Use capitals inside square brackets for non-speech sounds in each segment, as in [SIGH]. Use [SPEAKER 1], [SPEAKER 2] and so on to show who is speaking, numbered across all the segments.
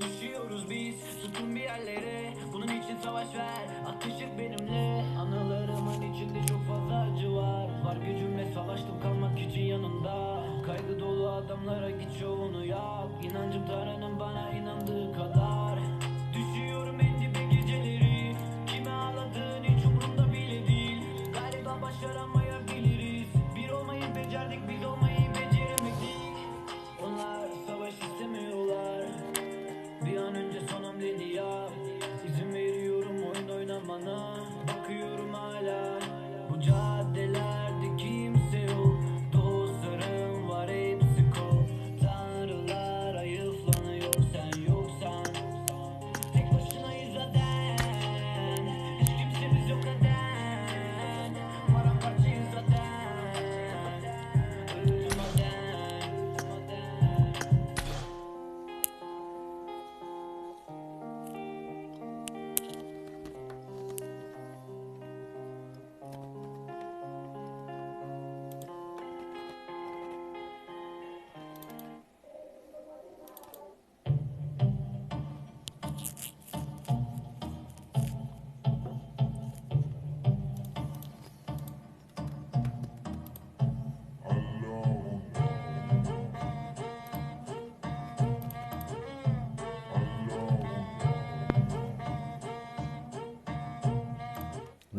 [SPEAKER 1] düşüyoruz biz Tutun bir yerlere. Bunun için savaş ver Atışık benimle. Anılarımın içinde çok fazla acı var. Var gücümle savaştım kalmak için yanında Kaygı dolu adamlara git şovunu yap. İnancım Tanrı'nın bana inandığı kadar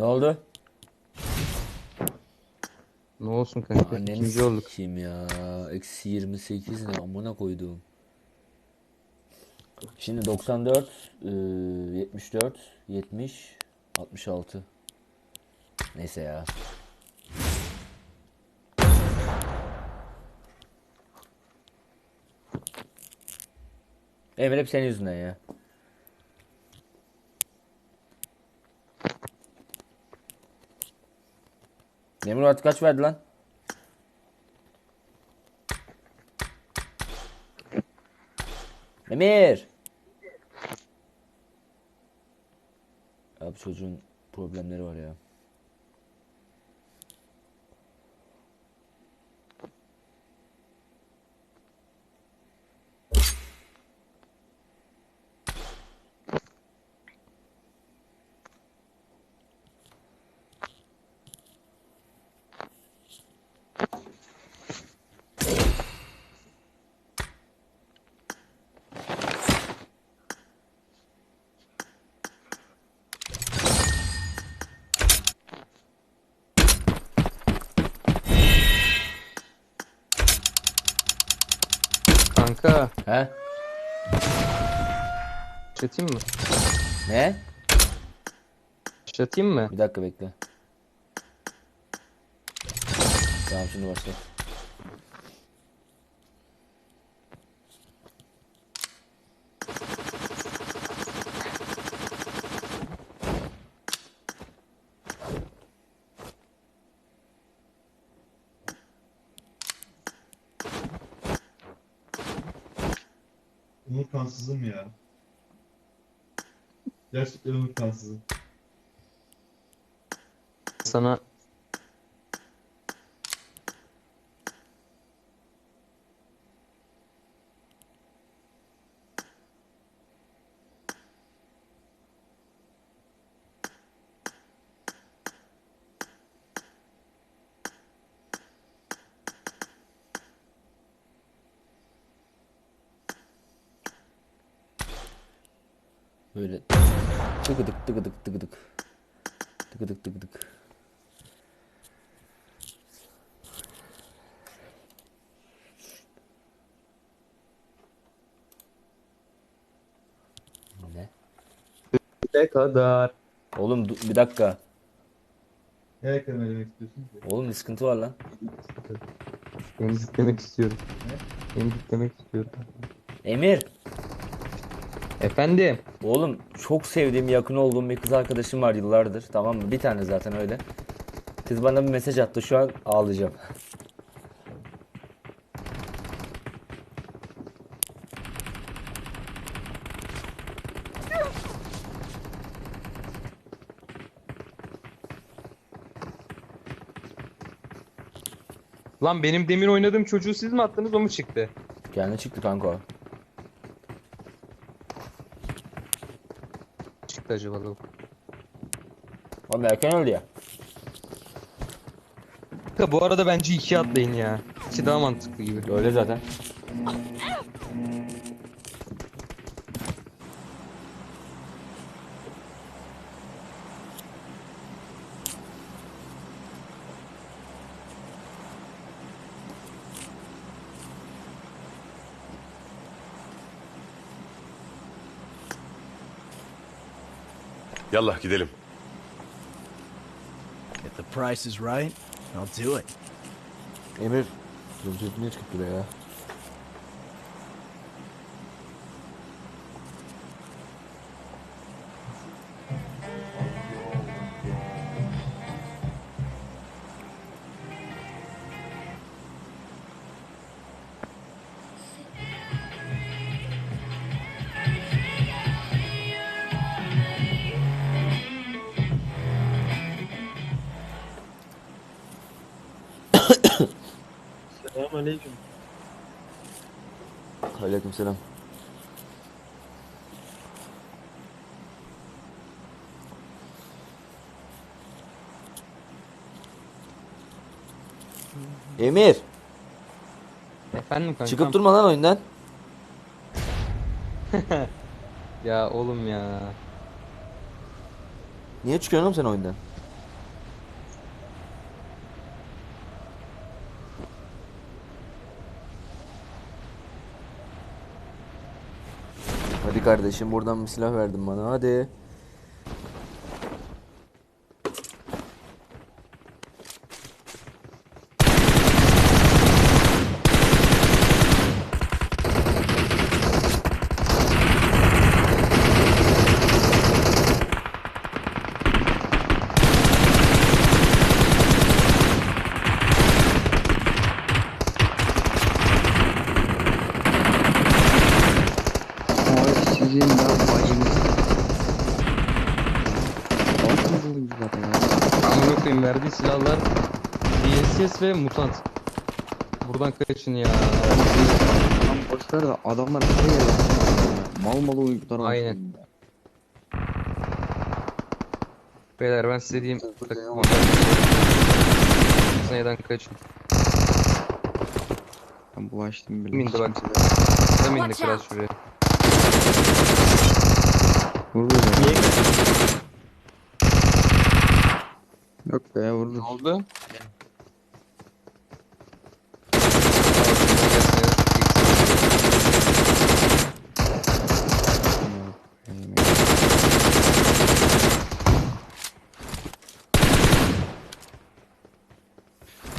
[SPEAKER 2] Ne oldu?
[SPEAKER 3] Ne olsun kanka?
[SPEAKER 2] Anneni
[SPEAKER 3] İkinci olduk.
[SPEAKER 2] sikeyim ya. Eksi 28 ne amına koyduğum. Şimdi 94, e, 74, 70, 66. Neyse ya. Emre hep senin yüzünden ya. Artık kaç verdi lan? Emir. Abi çocuğun problemleri var ya.
[SPEAKER 3] Kanka
[SPEAKER 2] He?
[SPEAKER 3] çatayım mı?
[SPEAKER 2] Ne?
[SPEAKER 3] Çatayım mı?
[SPEAKER 2] Bir dakika bekle. Tamam şimdi başla.
[SPEAKER 4] Umurkansızım ya. Gerçekten umurkansızım.
[SPEAKER 3] Sana
[SPEAKER 2] Böyle tıkıdık tıkıdık tıkıdık. Tıkıdık tıkıdık. Ne?
[SPEAKER 3] ne kadar?
[SPEAKER 2] Oğlum du- bir dakika.
[SPEAKER 4] Nereye kadar demek istiyorsun ki?
[SPEAKER 2] Oğlum bir sıkıntı var lan.
[SPEAKER 3] Emzik demek istiyorum. Emzik demek istiyorum.
[SPEAKER 2] Emir.
[SPEAKER 3] Efendim?
[SPEAKER 2] Oğlum çok sevdiğim, yakın olduğum bir kız arkadaşım var yıllardır. Tamam mı? Bir tane zaten öyle. Kız bana bir mesaj attı. Şu an ağlayacağım.
[SPEAKER 3] Lan benim demin oynadığım çocuğu siz mi attınız o mu çıktı?
[SPEAKER 2] Kendi çıktı kanka o.
[SPEAKER 3] ki acaba lavuk?
[SPEAKER 2] Oğlum erken öldü ya.
[SPEAKER 3] Bu arada bence 2 atlayın ya. 2 daha mantıklı gibi.
[SPEAKER 2] Öyle zaten.
[SPEAKER 5] Yallah gidelim.
[SPEAKER 6] If the price is right, I'll do it.
[SPEAKER 2] Emir. Zümrüt niye çıkıp duruyor ya?
[SPEAKER 7] Selamünaleyküm.
[SPEAKER 2] Aleykümselam. Emir,
[SPEAKER 3] Efendim kankam?
[SPEAKER 2] çıkıp durma lan oyundan. [LAUGHS]
[SPEAKER 3] Ya oğlum ya.
[SPEAKER 2] Niye çıkıyorsun oğlum sen oyundan? Kardeşim buradan bir silah verdin bana hadi.
[SPEAKER 8] Abi sizin ben bacınız. Altın zaten ya.
[SPEAKER 3] Amına koyayım verdiği silahlar DLCS ve mutant. Buradan kaçın ya.
[SPEAKER 8] Lan boşver de adamlar her yere ya. Mal mal oyuncular
[SPEAKER 3] Aynen. Beyler ben size diyeyim. Seneden kaçın.
[SPEAKER 8] Ben bulaştım bile.
[SPEAKER 3] Kim indi bak. Kim indi kral şuraya.
[SPEAKER 8] Vurdu ya. Yok be vurdu.
[SPEAKER 3] Ne oldu?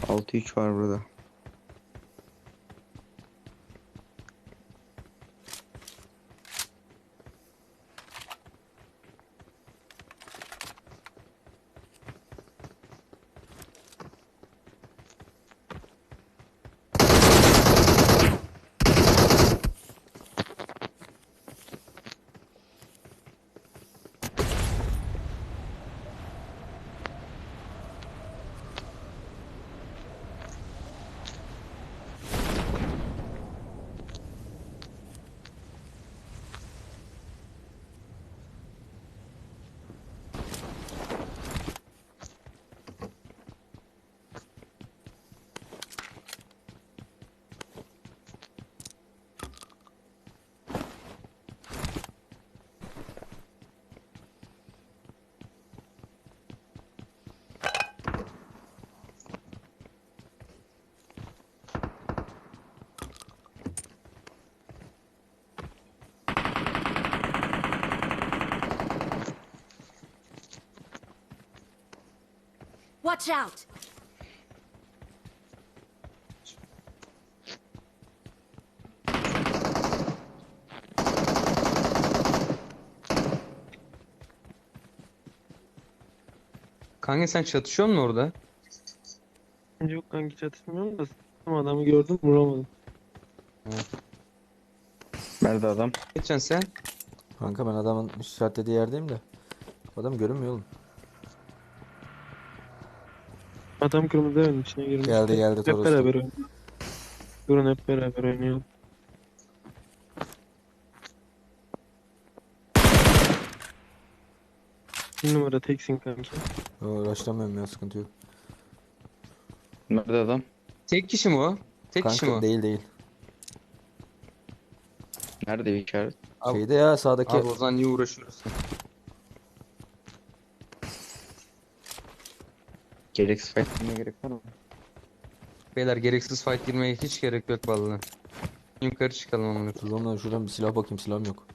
[SPEAKER 8] Altı üç var burada.
[SPEAKER 9] Watch out!
[SPEAKER 3] Kanka sen çatışıyor musun orada?
[SPEAKER 7] Yok kanki çatışmıyorum da s**tim adamı gördüm vuramadım.
[SPEAKER 8] Nerede adam?
[SPEAKER 3] Geçen sen.
[SPEAKER 2] Kanka ben adamın işaretlediği yerdeyim de. Adam görünmüyor oğlum.
[SPEAKER 7] Adam kırmızı evin içine girmiş.
[SPEAKER 2] Geldi, geldi,
[SPEAKER 7] Hep
[SPEAKER 2] Toros'ta.
[SPEAKER 7] beraber oynayalım. Durun hep beraber oynayalım. Bir numara teksin kanki.
[SPEAKER 2] Uğraşlamıyorum ya sıkıntı yok.
[SPEAKER 8] Nerede adam?
[SPEAKER 3] Tek kişi mi o? Tek kişi mi
[SPEAKER 2] Kanka
[SPEAKER 3] o?
[SPEAKER 2] değil değil.
[SPEAKER 8] Nerede bir işaret?
[SPEAKER 3] Abi-
[SPEAKER 2] Şeyde ya sağdaki
[SPEAKER 3] Abi o zaman niye uğraşıyorsun?
[SPEAKER 8] Gereksiz fight etmeye gerek var mı?
[SPEAKER 3] Beyler gereksiz fight girmeye hiç gerek yok vallahi. Yukarı çıkalım amına. koyayım.
[SPEAKER 2] Şuradan bir silah bakayım silahım yok.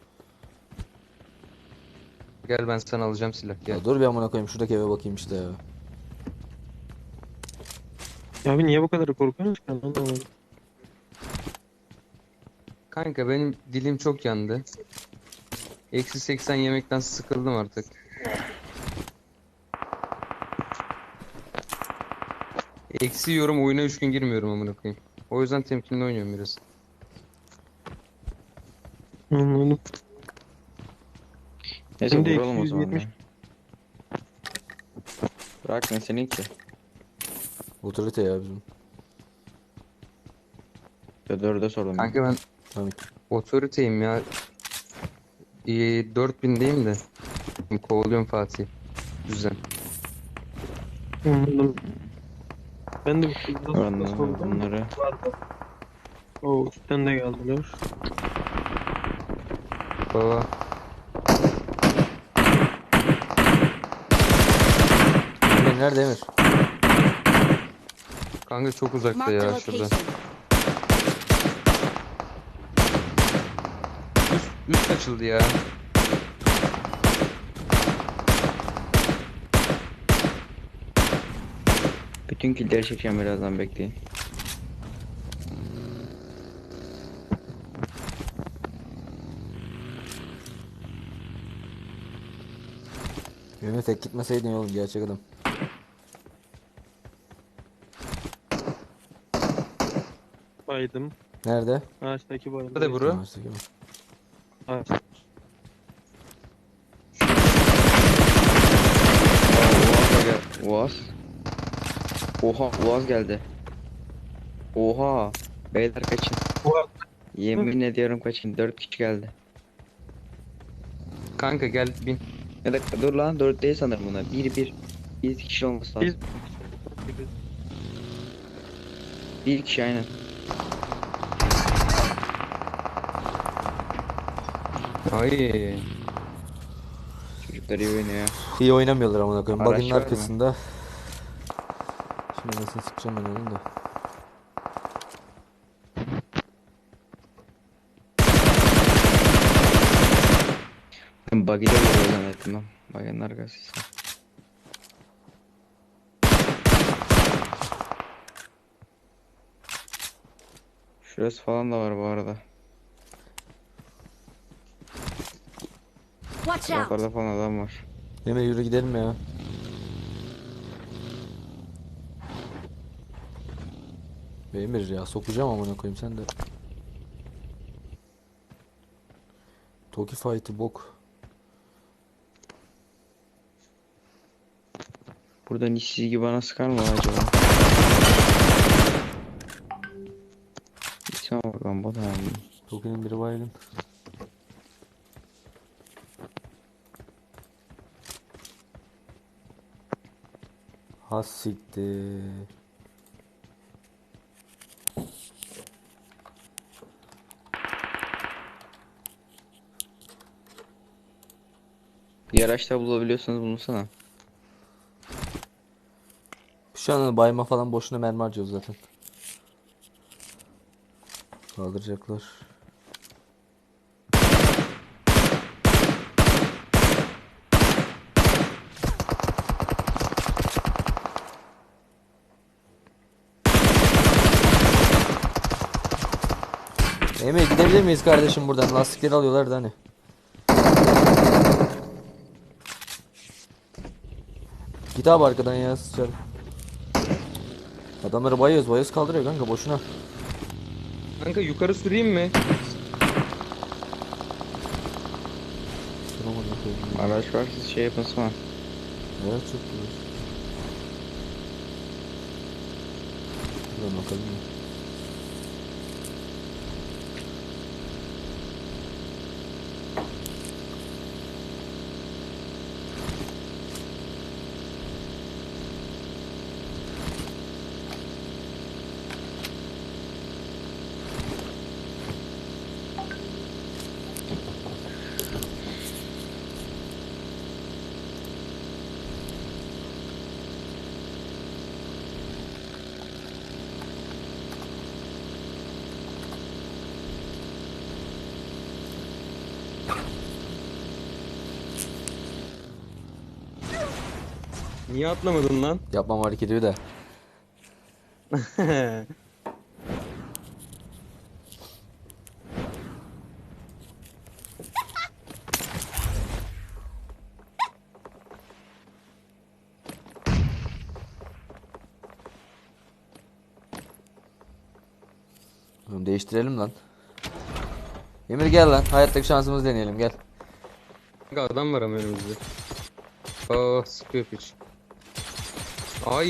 [SPEAKER 3] Gel ben sana alacağım silah gel.
[SPEAKER 2] Ya dur bir amına koyayım şuradaki eve bakayım işte ya.
[SPEAKER 7] Ya abi niye bu kadar korkuyorsunuz ki? Anlamadım.
[SPEAKER 3] Kanka benim dilim çok yandı. Eksi 80 yemekten sıkıldım artık. Eksi yiyorum oyuna 3 gün girmiyorum amına koyayım. O yüzden temkinli oynuyorum biraz.
[SPEAKER 7] Anladım.
[SPEAKER 8] Neyse
[SPEAKER 7] Şimdi
[SPEAKER 8] vuralım o zaman
[SPEAKER 7] 270.
[SPEAKER 8] ya. Bırak ne senin ki?
[SPEAKER 2] Otorite ya bizim.
[SPEAKER 8] Ya dörde sordum.
[SPEAKER 3] Kanka ben
[SPEAKER 2] Tamam.
[SPEAKER 3] otoriteyim ya. Ee, 4000'deyim de. Kovalıyorum Fatih. Güzel.
[SPEAKER 7] Anladım. Ben de
[SPEAKER 8] Ben de
[SPEAKER 7] sordum.
[SPEAKER 8] bunları.
[SPEAKER 7] Oo üstten de geldiler.
[SPEAKER 3] Baba.
[SPEAKER 2] Emir nerede Emir?
[SPEAKER 3] Kanka çok uzakta
[SPEAKER 9] Marked
[SPEAKER 3] ya şurada.
[SPEAKER 9] location.
[SPEAKER 3] Üst, üst açıldı ya.
[SPEAKER 8] Bütün killeri çekeceğim birazdan bekleyin.
[SPEAKER 2] Emir tek gitmeseydin oğlum gerçek adam.
[SPEAKER 7] Baydım.
[SPEAKER 2] Nerede?
[SPEAKER 7] Ağaçtaki baydım.
[SPEAKER 3] Hadi bro.
[SPEAKER 2] Üniversitedeki mi?
[SPEAKER 7] Ağaç.
[SPEAKER 8] Uaz. Oha Uaz geldi. Oha. Beyler kaçın.
[SPEAKER 7] Uaz.
[SPEAKER 8] Yemin ediyorum kaçın. Dört kişi geldi.
[SPEAKER 3] Kanka gel bin.
[SPEAKER 8] Ya da dur lan dört değil sanırım bunlar. Bir bir. Bir kişi olması lazım.
[SPEAKER 7] Biz
[SPEAKER 8] Bir kişi aynen.
[SPEAKER 3] Ay.
[SPEAKER 8] Çocuklar iyi oynuyor.
[SPEAKER 2] İyi oynamıyorlar amına koyayım.
[SPEAKER 8] Araç
[SPEAKER 2] Bug'ın
[SPEAKER 8] var mı?
[SPEAKER 2] arkasında. Nasıl sıkacağım ben onu da.
[SPEAKER 8] Ben buggy'de vuruyor zannettim ben. Buggy'nin arkasıysa. Şurası falan da var bu arada.
[SPEAKER 9] Watch out!
[SPEAKER 8] Yukarıda falan adam var.
[SPEAKER 2] Emir yürü gidelim ya. Emir ya sokacağım amına koyayım sen de. Toki fight'ı bok.
[SPEAKER 8] Buradan işsiz gibi bana sıkar mı acaba? İsme bakalım bu da.
[SPEAKER 2] Toki'nin biri baygın. Has siktir.
[SPEAKER 8] Bir araçta bulabiliyorsanız bulsana.
[SPEAKER 2] Şu an bayma falan boşuna mermi harcıyoruz zaten. Kaldıracaklar. Emre gidebilir miyiz kardeşim buradan? Lastikleri alıyorlar da hani. Git abi arkadan ya sıçarım. Adamları bayıyoruz bayıyoruz kaldırıyor kanka boşuna.
[SPEAKER 3] Kanka yukarı süreyim mi?
[SPEAKER 2] Bakayım.
[SPEAKER 8] Araç var siz şey yapın sonra.
[SPEAKER 2] Evet çok güzel. Şuradan bakalım.
[SPEAKER 3] Niye atlamadın lan?
[SPEAKER 2] Yapmam hareketi bir de. Oğlum Değiştirelim lan. Emir gel lan. Hayattaki şansımızı deneyelim gel.
[SPEAKER 3] Adam var ama önümüzde. Aa sıkıyor piç. Ay.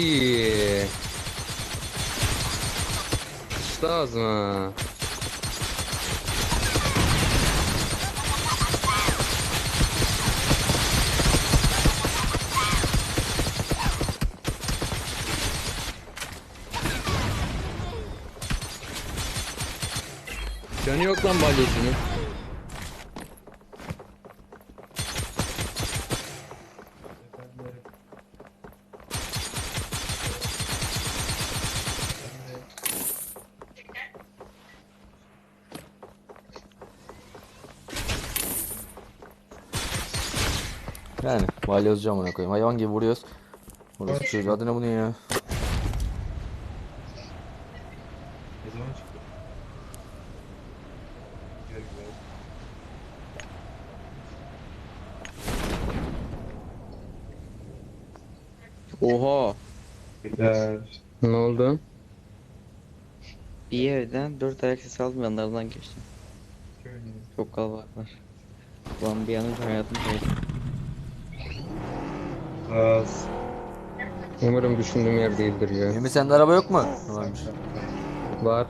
[SPEAKER 3] İşte ağzıma. Canı yok lan balyasının.
[SPEAKER 2] Yani balyozcu amına koyayım. Hayvan gibi vuruyoruz. Burası çocuğu adına bu ne ya?
[SPEAKER 4] Ne zaman çıktı? Güzel güzel.
[SPEAKER 8] Oha.
[SPEAKER 4] Beyler.
[SPEAKER 3] Ne oldu?
[SPEAKER 8] Bir evden dört ayak sesi aldım yanlardan geçtim.
[SPEAKER 4] Şöyle.
[SPEAKER 8] Çok kalabalıklar. Ulan bir an önce hayatım kaydı.
[SPEAKER 4] Az.
[SPEAKER 3] Umarım düşündüğüm yer değildir ya.
[SPEAKER 2] Emir sende araba yok mu? Varmış.
[SPEAKER 3] Var.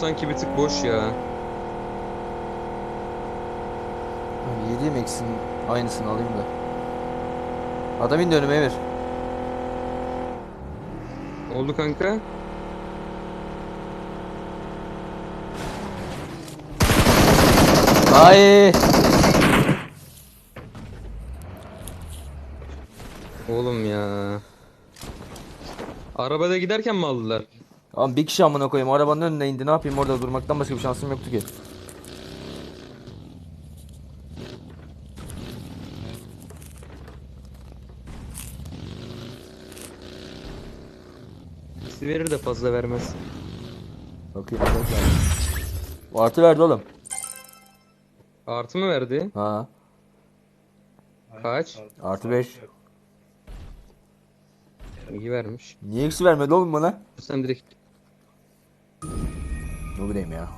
[SPEAKER 3] Sanki bir tık boş ya.
[SPEAKER 2] Yediğim eksin aynısını alayım da. Adam indi önüme Emir.
[SPEAKER 3] Oldu kanka.
[SPEAKER 2] Ay!
[SPEAKER 3] Oğlum ya. Arabada giderken mi aldılar?
[SPEAKER 2] Abi bir kişi amına koyayım arabanın önüne indi ne yapayım orada durmaktan başka bir şansım yoktu ki.
[SPEAKER 3] Sizi verir de fazla vermez.
[SPEAKER 2] Bakayım. Bu Artı verdi oğlum.
[SPEAKER 3] Artı mı verdi?
[SPEAKER 2] Ha.
[SPEAKER 3] Kaç?
[SPEAKER 2] Artı 5.
[SPEAKER 3] İyi vermiş.
[SPEAKER 2] Niye eksi vermedi oğlum bana?
[SPEAKER 3] Sen direkt
[SPEAKER 2] Ne bileyim ya.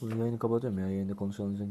[SPEAKER 2] Bu yayını kapatıyorum ya. Yayında konuşalım.